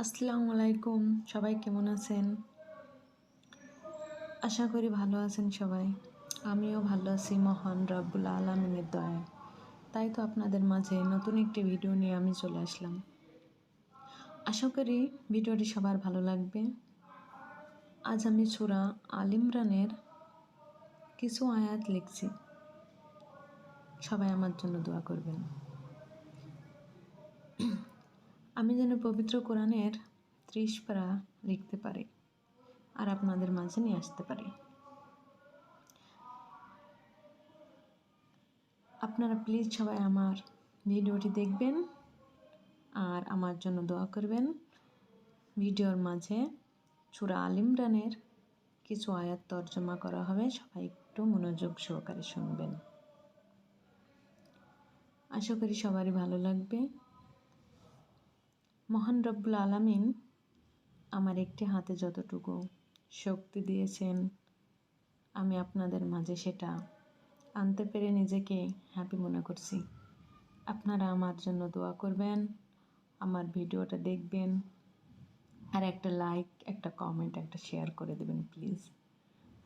আসসালামু আলাইকুম। সবাই কেমন আছেন? আশা করি ভালো আছেন সবাই। আমিও ভালো আছি মহান রব্বুল আলমিনের দয়ায়। তাই তো আপনাদের মাঝে নতুন একটি ভিডিও নিয়ে আমি চলে আসলাম। আশা করি ভিডিওটি সবার ভালো লাগবে। আজ আমি সুরা আল ইমরানের কিছু আয়াত লিখছি। সবাই আমার জন্য দোয়া করবেন। আমি যেন পবিত্র কোরআনের ত্রিশ পারা লিখতে পারি আর আপনাদের মাঝে নিয়ে আসতে পারি। আপনারা প্লিজ সবাই আমার ভিডিওটি দেখবেন আর আমার জন্য দোয়া করবেন। ভিডিওর মাঝে সুরা আল ইমরানের কিছু আয়াত তর্জমা করা হবে, সবাই একটু মনোযোগ সহকারে শুনবেন। আশা করি সবারই ভালো লাগবে। মহান রব্বুল আলামিন আমার একটি হাতে যতটুকু শক্তি দিয়েছেন, আমি আপনাদের মাঝে সেটা আনতে পেরে নিজেকে হ্যাপি মনে করছি। আপনারা আমার জন্য দোয়া করবেন, আমার ভিডিওটা দেখবেন, আর একটা লাইক একটা কমেন্ট একটা শেয়ার করে দেবেন প্লিজ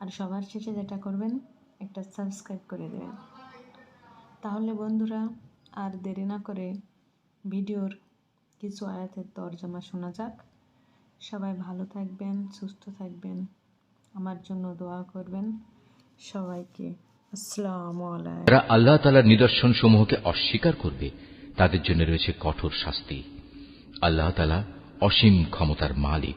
আর সবার শেষে যেটা করবেন, একটা সাবস্ক্রাইব করে দেবেন। তাহলে বন্ধুরা, আর দেরি না করে ভিডিওর কিছু আয়াতের তর্জমা শোনা যাক। সবাই ভালো থাকবেন সুস্থ থাকবেন। আমার জন্য দোয়া করবেন সবাইকে। আসসালাম যারা আল্লাহ তালার নিদর্শন সমূহকে অস্বীকার করবে তাদের জন্য রয়েছে কঠোর শাস্তি। আল্লাহ তালা অসীম ক্ষমতার মালিক।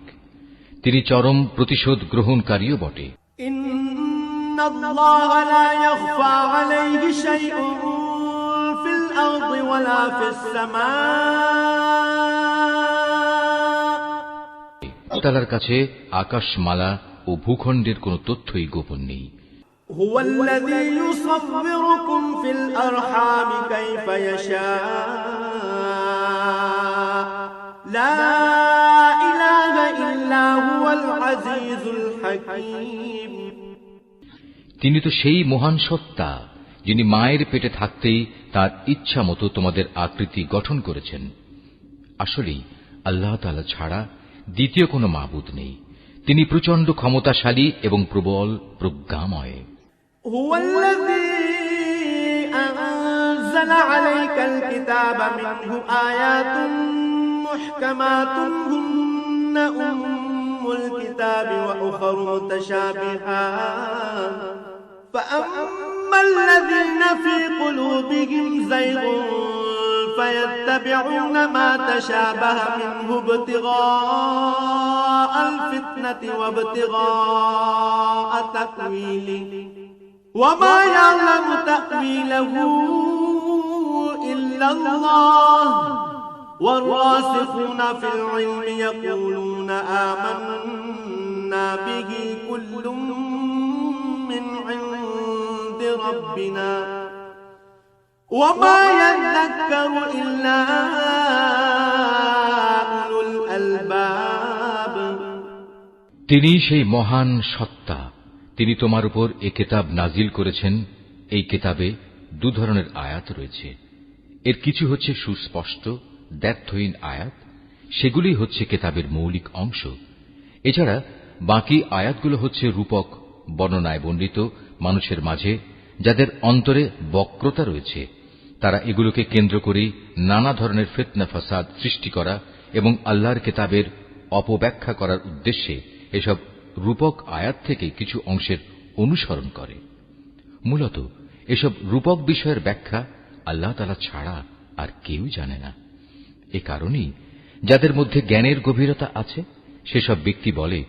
তিনি চরম প্রতিশোধ গ্রহণকারীও বটে। ইন্নাল্লাহা লা ইয়াখফা আলাইহি শাইউন। ولا في السماء তালার কাছে আকাশমালা ও ভূখণ্ডের কোনো তথ্যই গোপন নেই هو الذي يصوركم في الأرحام كيف يشاء لا إله إلا هو العزيز الحكيم তিনি তো সেই মহান সত্তা যিনি মায়ের পেটে থাকতেই তার ইচ্ছা মতো তোমাদের আকৃতি গঠন করেছেন আসলেই আল্লাহ তালা ছাড়া দ্বিতীয় কোনো মাবুদ নেই তিনি প্রচণ্ড ক্ষমতাশালী এবং প্রবল প্রজ্ঞাময় هو الذي أنزل عليك الكتاب منه آيات محكمات هن أم الكتاب وأخر متشابهات فأما الذين في قلوبهم زيغ فيتبعون ما تشابه منه ابتغاء الفتنة وابتغاء تأويله. وما يعلم تأويله إلا الله. والراسخون في العلم يقولون آمنا به كل من عند ربنا وما يذكر إلا أولو الألباب তিনি সেই মহান সত্তা তিনি তোমার উপর এ কেতাব নাজিল করেছেন এই কেতাবে দু ধরনের আয়াত রয়েছে এর কিছু হচ্ছে সুস্পষ্ট দ্ব্যর্থহীন আয়াত সেগুলি হচ্ছে কেতাবের মৌলিক অংশ এছাড়া বাকি আয়াতগুলো হচ্ছে রূপক বর্ণনায় বর্ণিত মানুষের মাঝে যাদের অন্তরে বক্রতা রয়েছে, তারা এগুলোকে কেন্দ্র করেই নানা ধরনের ফিতনা ফাসাদ সৃষ্টি করা এবং আল্লাহর কেতাবের অপব্যাখ্যা করার উদ্দেশ্যে এসব রূপক আয়াত থেকে কিছু অংশের অনুসরণ করে। মূলত, এসব রূপক বিষয়ের ব্যাখ্যা আল্লাহ তালা ছাড়া আর কেউ জানে না। এ কারণেই যাদের মধ্যে জ্ঞানের গভীরতা আছে, সেসব ব্যক্তি বলে,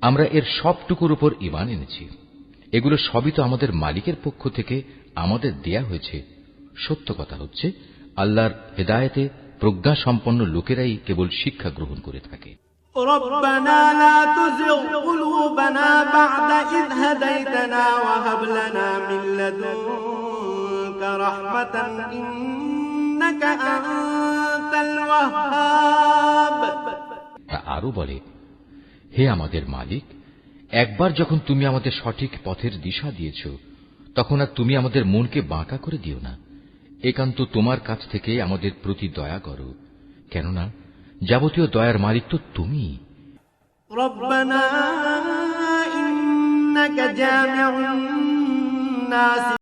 আমরা এর সবটুকুর উপর ইমান এনেছি। এগুলো সবই তো আমাদের মালিকের পক্ষ থেকে আমাদের দেয়া হয়েছে সত্য কথা হচ্ছে আল্লাহর হেদায়েতে প্রজ্ঞা সম্পন্ন লোকেরাই কেবল শিক্ষা গ্রহণ করে থাকে ربنا لا تزغ قلوبنا بعد إذ هديتنا وهب لنا من لدنك رحمة إنك أنت الوهاب তা আরো বলে হে আমাদের মালিক একবার যখন তুমি আমাদের সঠিক পথের দিশা দিয়েছ তখন আর তুমি আমাদের মনকে বাঁকা করে দিও না একান্ত তোমার কাছ থেকে আমাদের প্রতি দয়া করো কেননা যাবতীয় দয়ার মালিক তো তুমি ربنا إنك جامع الناس